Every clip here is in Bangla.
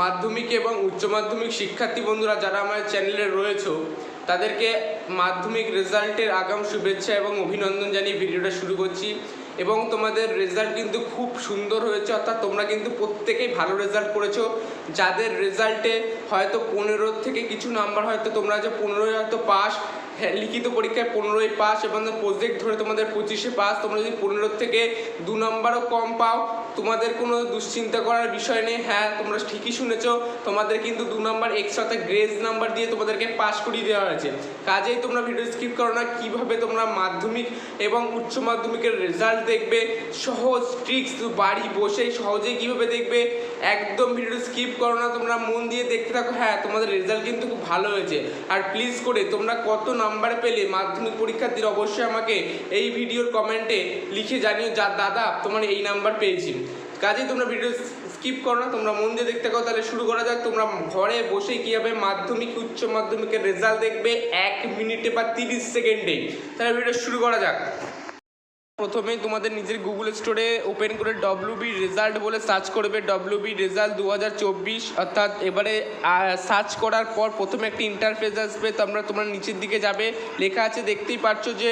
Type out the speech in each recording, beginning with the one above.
মাধ্যমিক এবং উচ্চ মাধ্যমিক শিক্ষার্থী বন্ধুরা যারা আমার চ্যানেলে রয়েছে, তাদেরকে মাধ্যমিক রেজাল্টের আগাম শুভেচ্ছা এবং অভিনন্দন জানিয়ে ভিডিওটা শুরু করছি। এবং তোমাদের রেজাল্ট কিন্তু খুব সুন্দর হয়েছে, অর্থাৎ তোমরা কিন্তু প্রত্যেকেই ভালো রেজাল্ট করেছ। যাদের রেজাল্টে হয়তো পনেরো থেকে কিছু নাম্বার হয়তো তোমরা যে পনেরোই হয়তো পাস হ্যাঁ লিখিত পরীক্ষায় পনেরোই পাস এবং প্রজেক্ট ধরে তোমাদের পঁচিশে পাস তোমরা যদি পনেরো থেকে দু নম্বরও কম পাও, তোমাদের কোনো দুশ্চিন্তা করার বিষয় নেই। হ্যাঁ তোমরা ঠিকই শুনেছ, তোমাদের কিন্তু দু নম্বর এক্সট্রাতে গ্রেজ নাম্বার দিয়ে তোমাদেরকে পাস করিয়ে দেওয়া হয়েছে। কাজেই তোমরা ভিডিও স্কিপ করো না, কীভাবে তোমরা মাধ্যমিক এবং উচ্চ মাধ্যমিকের রেজাল্ট দেখবে, সহজ ট্রিক্স বাড়ি বসেই সহজেই কীভাবে দেখবে, একদম ভিডিও স্কিপ করো না, তোমরা মন দিয়ে দেখতে থাকো হ্যাঁ তোমাদের রেজাল্ট কিন্তু খুব ভালো হয়েছে। আর প্লিজ করে, তোমরা কত নাম্বার পেলে, মাধ্যমিক পরীক্ষার্থীর অবশ্যই আমাকে এই ভিডিওর কমেন্টে লিখে জানিও, যা, দাদা, তোমার এই নাম্বার পেয়েছি। কাজেই তোমরা ভিডিও স্কিপ করো না, তোমরা মন দিয়ে দেখতে পাও তাহলে শুরু করা যাক। তোমরা ঘরে বসে কীভাবে মাধ্যমিক, উচ্চ মাধ্যমিকের রেজাল্ট দেখবে, এক মিনিটে বা তিরিশ সেকেন্ডে তাহলে ভিডিও শুরু করা যাক। প্রথমেই তোমাদের নিজের গুগল স্টোরে ওপেন করে ডব্লিউ বি রেজাল্ট বলে সার্চ করবে। ডব্লিউ বি রেজাল্ট দু হাজার চব্বিশ, অর্থাৎ এবারে সার্চ করার পর প্রথমে একটি ইন্টারফেস আসবে তোমরা তোমরা নিচের দিকে যাবে। লেখা আছে, দেখতেই পাচ্ছ যে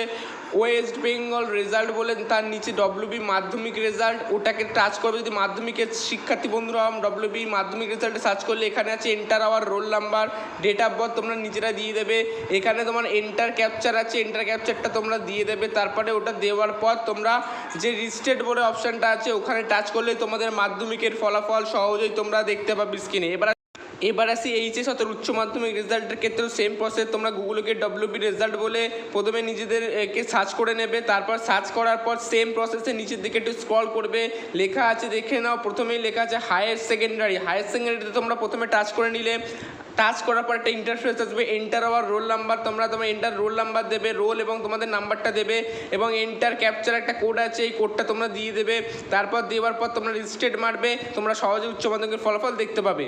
ওয়েস্ট বেঙ্গল রেজাল্ট বলে তার নিচে ডব্লিউবি মাধ্যমিক রেজাল্ট ওটাকে টাচ করবে যদি মাধ্যমিকের শিক্ষার্থী বন্ধুরা ডব্লিউবি মাধ্যমিক রেজাল্টে সার্চ করলে এখানে আছে enter your roll number date of birth তোমরা নিজেরা দিয়ে দেবে, এখানে তোমার এন্টার ক্যাপচার আছে এন্টার ক্যাপচারটা তোমরা দিয়ে দেবে, তারপরে ওটা দেওয়ার পর তোমরা যে রিস্টেড বলে অপশানটা আছে, ওখানে টাচ করলে তোমাদের মাধ্যমিকের ফলাফল সহজেই তোমরা দেখতে পাবে স্ক্রিনে এবার এবার আসি এইচএস অর্থাৎ উচ্চ মাধ্যমিক রেজাল্টের ক্ষেত্রেও সেম প্রসেস তোমরা গুগলকে ডব্লিউবি রেজাল্ট বলে প্রথমে নিজেদেরকে সার্চ করে নেবে। তারপর সার্চ করার পর সেম প্রসেসে নিচের দিকে একটু স্ক্রল করবে। লেখা আছে, দেখে নাও। প্রথমেই লেখা আছে হায়ার সেকেন্ডারি হায়ার সেকেন্ডারিতে তোমরা প্রথমে টাচ করে নিলে। টাচ করার পর একটা ইন্টারফেস আসবে। এন্টার আওয়ার রোল নাম্বার তোমরা তোমার এন্টার রোল নাম্বার দেবে রোল এবং তোমাদের নাম্বারটা দেবে এবং এন্টার ক্যাপচার একটা কোড আছে। এই কোডটা তোমরা দিয়ে দেবে। তারপর দেওয়ার পর তোমরা রেজিস্ট্রেট মারবে। তোমরা সহজে উচ্চ মাধ্যমিকের ফলাফল দেখতে পাবে।